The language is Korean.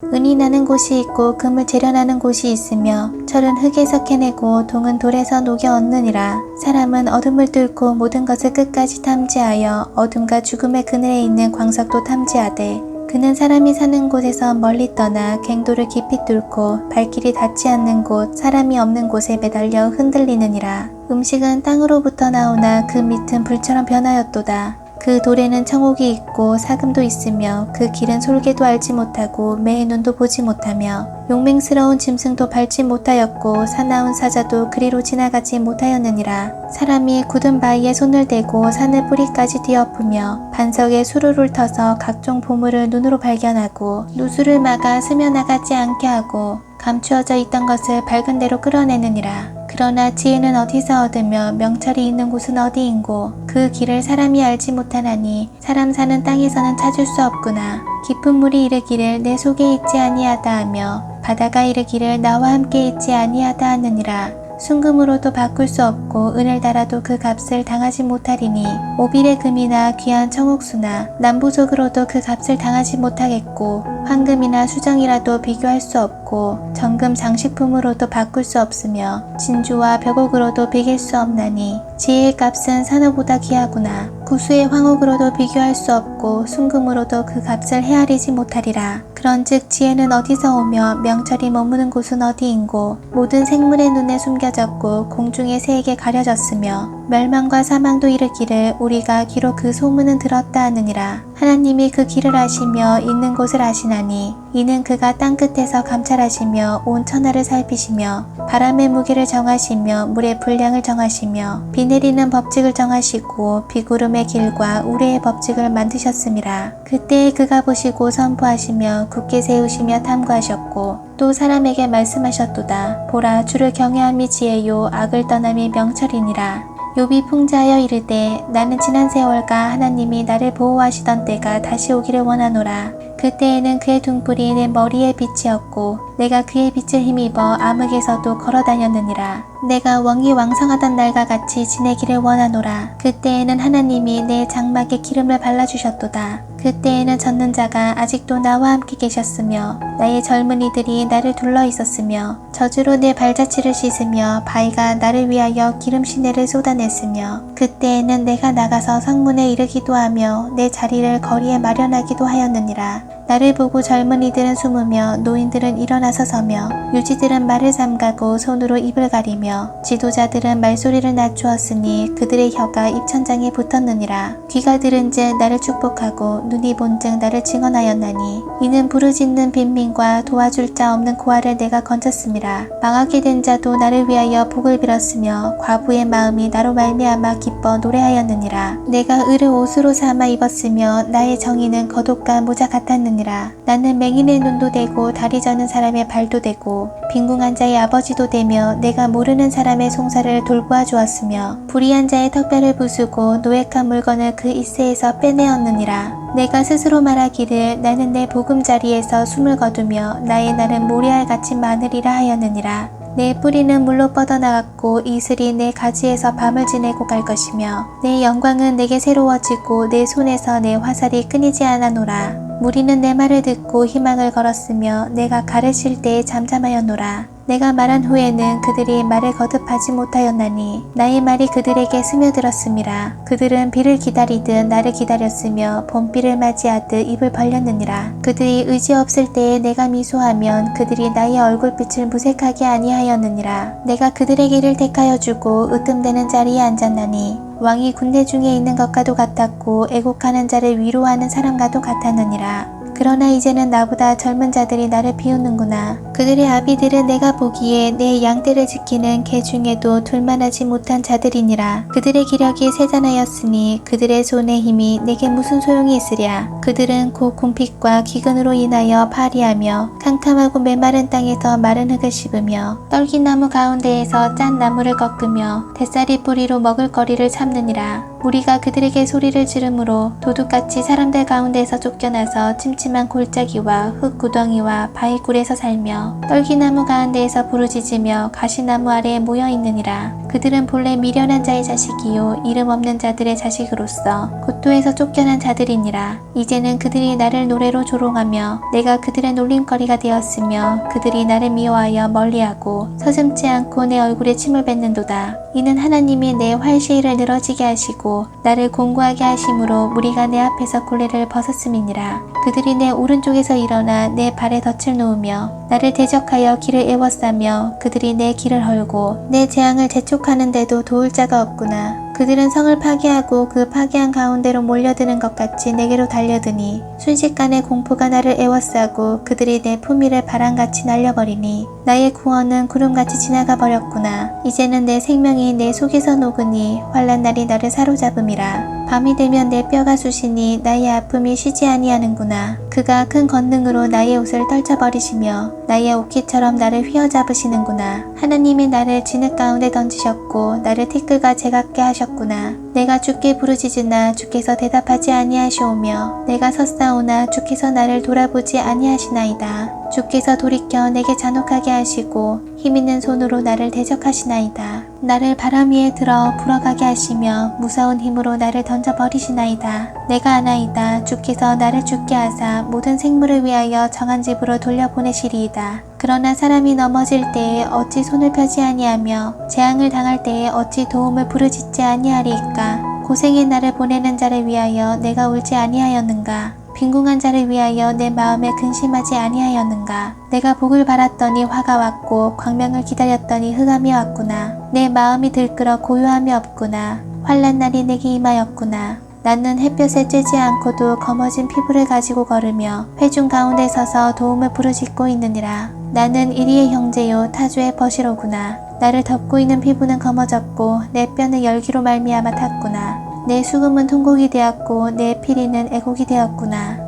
은이 나는 곳이 있고 금을 재련하는 곳이 있으며 철은 흙에서 캐내고 동은 돌에서 녹여 얻느니라. 사람은 어둠을 뚫고 모든 것을 끝까지 탐지하여 어둠과 죽음의 그늘에 있는 광석도 탐지하되 그는 사람이 사는 곳에서 멀리 떠나 갱도를 깊이 뚫고 발길이 닿지 않는 곳 사람이 없는 곳에 매달려 흔들리느니라. 음식은 땅으로부터 나오나 그 밑은 불처럼 변하였도다 그 돌에는 청옥이 있고 사금도 있으며 그 길은 솔개도 알지 못하고 매의 눈도 보지 못하며 용맹스러운 짐승도 밟지 못하였고 사나운 사자도 그리로 지나가지 못하였느니라. 사람이 굳은 바위에 손을 대고 산을 뿌리까지 뒤엎으며 반석에 수루를 터서 각종 보물을 눈으로 발견하고 누수를 막아 스며나가지 않게 하고 감추어져 있던 것을 밝은 대로 끌어내느니라 그러나 지혜는 어디서 얻으며 명철이 있는 곳은 어디인고 그 길을 사람이 알지 못하나니 사람 사는 땅에서는 찾을 수 없구나. 깊은 물이 이르기를 내 속에 있지 아니하다 하며 바다가 이르기를 나와 함께 있지 아니하다 하느니라. 순금으로도 바꿀 수 없고 은을 달아도 그 값을 당하지 못하리니 오빌의 금이나 귀한 청옥수나 남부족으로도 그 값을 당하지 못하겠고 황금이나 수정이라도 비교할 수 없고 정금 장식품으로도 바꿀 수 없으며 진주와 벽옥으로도 비길 수 없나니 지혜의 값은 산호보다 귀하구나. 구수의 황옥으로도 비교할 수 없고 순금으로도 그 값을 헤아리지 못하리라. 그런즉 지혜는 어디서 오며 명철이 머무는 곳은 어디인고 모든 생물의 눈에 숨겨졌고 공중의 새에게 가려졌으며 멸망과 사망도 이르기를 우리가 기록 그 소문은 들었다 하느니라. 하나님이 그 길을 아시며 있는 곳을 아시나니 이는 그가 땅 끝에서 감찰하시며 온 천하를 살피시며 바람의 무게를 정하시며 물의 분량을 정하시며 비 내리는 법칙을 정하시고 비구름의 길과 우레의 법칙을 만드셨음이라. 그때에 그가 보시고 선포하시며 굳게 세우시며 탐구하셨고 또 사람에게 말씀하셨도다. 보라 주를 경외함이 지혜요 악을 떠남이 명철이니라 욥이 풍자하여 이르되 나는 지난 세월과 하나님이 나를 보호하시던 때가 다시 오기를 원하노라. 그때에는 그의 등불이 내 머리에 빛이었고 내가 그의 빛을 힘입어 암흑에서도 걸어 다녔느니라. 내가 왕이 왕성하던 날과 같이 지내기를 원하노라. 그때에는 하나님이 내 장막에 기름을 발라주셨도다. 그때에는 젖는 자가 아직도 나와 함께 계셨으며 나의 젊은이들이 나를 둘러 있었으며 저주로 내 발자취를 씻으며 바위가 나를 위하여 기름 시내를 쏟아냈으며 그때에는 내가 나가서 성문에 이르기도 하며 내 자리를 거리에 마련하기도 하였느니라. 나를 보고 젊은이들은 숨으며 노인들은 일어나서 서며 유지들은 말을 삼가고 손으로 입을 가리며 지도자들은 말소리를 낮추었으니 그들의 혀가 입천장에 붙었느니라. 귀가 들은즉 나를 축복하고 눈이 본즉 나를 증언하였나니 이는 부르짖는 빈민과 도와줄 자 없는 고아를 내가 건졌음이라 망하게 된 자도 나를 위하여 복을 빌었으며 과부의 마음이 나로 말미암아 기뻐 노래하였느니라. 내가 을을 옷으로 삼아 입었으며 나의 정의는 겉옷과 모자 같았느니라 나는 맹인의 눈도 되고 다리 저는 사람의 발도 되고 빈궁한 자의 아버지도 되며 내가 모르는 사람의 송사를 돌보아 주었으며 불의한 자의 턱뼈를 부수고 노획한 물건을 그 이세에서 빼내었느니라. 내가 스스로 말하기를 나는 내 보금자리에서 숨을 거두며 나의 날은 모래알같이 많으리라 하였느니라 내 뿌리는 물로 뻗어나갔고 이슬이 내 가지에서 밤을 지내고 갈 것이며 내 영광은 내게 새로워지고 내 손에서 내 화살이 끊이지 않아노라. 무리는 내 말을 듣고 희망을 걸었으며 내가 가르칠 때에 잠잠하였노라 내가 말한 후에는 그들이 말을 거듭하지 못하였나니 나의 말이 그들에게 스며들었음이라 그들은 비를 기다리듯 나를 기다렸으며 봄비를 맞이하듯 입을 벌렸느니라. 그들이 의지 없을 때에 내가 미소하면 그들이 나의 얼굴빛을 무색하게 아니하였느니라. 내가 길을 택하여 주고 으뜸되는 자리에 앉았나니 왕이 군대 중에 있는 것과도 같았고 애곡하는 자를 위로하는 사람과도 같았느니라 그러나 이제는 나보다 젊은 자들이 나를 비웃는구나. 그들의 아비들은 내가 보기에 내 양떼를 지키는 개 중에도 둘만하지 못한 자들이니라. 그들의 기력이 세잔하였으니 그들의 손의 힘이 내게 무슨 소용이 있으랴. 그들은 곧 궁핍과 기근으로 인하여 파리하며 캄캄하고 메마른 땅에서 마른 흙을 씹으며 떨기나무 가운데에서 짠 나무를 꺾으며 뱃살이 뿌리로 먹을 거리를 참느니라. 우리가 그들에게 소리를 지르므로 도둑같이 사람들 가운데에서 쫓겨나서 침침한 골짜기와 흙구덩이와 바위굴에서 살며 떨기나무 가운데에서 부르짖으며 가시나무 아래에 모여 있느니라. 그들은 본래 미련한 자의 자식이요 이름 없는 자들의 자식으로서 고토에서 쫓겨난 자들이니라. 이제는 그들이 나를 노래로 조롱하며 내가 그들의 놀림거리가 되었으며 그들이 나를 미워하여 멀리하고 서슴지 않고 내 얼굴에 침을 뱉는도다. 이는 하나님이 내 활시위를 늘어지게 하시고 나를 공고하게 하심으로 무리가 내 앞에서 굴레를 벗었음이니라. 그들이 내 오른쪽에서 일어나 내 발에 덫을 놓으며 나를 대적하여 길을 애워싸며 그들이 내 길을 헐고 내 재앙을 재촉하는데도 도울 자가 없구나. 그들은 성을 파괴하고 그 파괴한 가운데로 몰려드는 것 같이 내게로 달려드니 순식간에 공포가 나를 애워싸고 그들이 내 품위를 바람같이 날려버리니 나의 구원은 구름같이 지나가 버렸구나. 이제는 내 생명이 내 속에서 녹으니 환란 날이 나를 사로잡음이라 밤이 되면 내 뼈가 쑤시니 나의 아픔이 쉬지 아니하는구나. 그가 큰 권능으로 나의 옷을 떨쳐버리시며 나의 옷깃처럼 나를 휘어잡으시는구나. 하나님이 나를 진흙 가운데 던지셨고 나를 티끌과 제같게 하셨구나. 내가 주께 부르짖으나 주께서 대답하지 아니하시오며 내가 섰사오나 주께서 나를 돌아보지 아니하시나이다. 주께서 돌이켜 내게 잔혹하게 하시고 힘있는 손으로 나를 대적하시나이다 나를 바람 위에 들어 불어가게 하시며 무서운 힘으로 나를 던져 버리시나이다. 내가 아나이다. 주께서 나를 죽게 하사 모든 생물을 위하여 정한 집으로 돌려보내시리이다. 그러나 사람이 넘어질 때에 어찌 손을 펴지 아니하며 재앙을 당할 때에 어찌 도움을 부르짖지 아니하리이까? 고생의 날을 보내는 자를 위하여 내가 울지 아니하였는가 빈궁한 자를 위하여 내 마음에 근심하지 아니하였는가? 내가 복을 바랐더니 화가 왔고 광명을 기다렸더니 흑암이 왔구나. 내 마음이 들끓어 고요함이 없구나. 환란 날이 내게 임하였구나. 나는 햇볕에 쬐지 않고도 검어진 피부를 가지고 걸으며 회중 가운데 서서 도움을 부르짖고 있느니라. 나는 이리의 형제요 타주의 버시로구나. 나를 덮고 있는 피부는 검어졌고 내 뼈는 열기로 말미암아 탔구나 내 수금은 통곡이 되었고 내 피리는 애곡이 되었구나.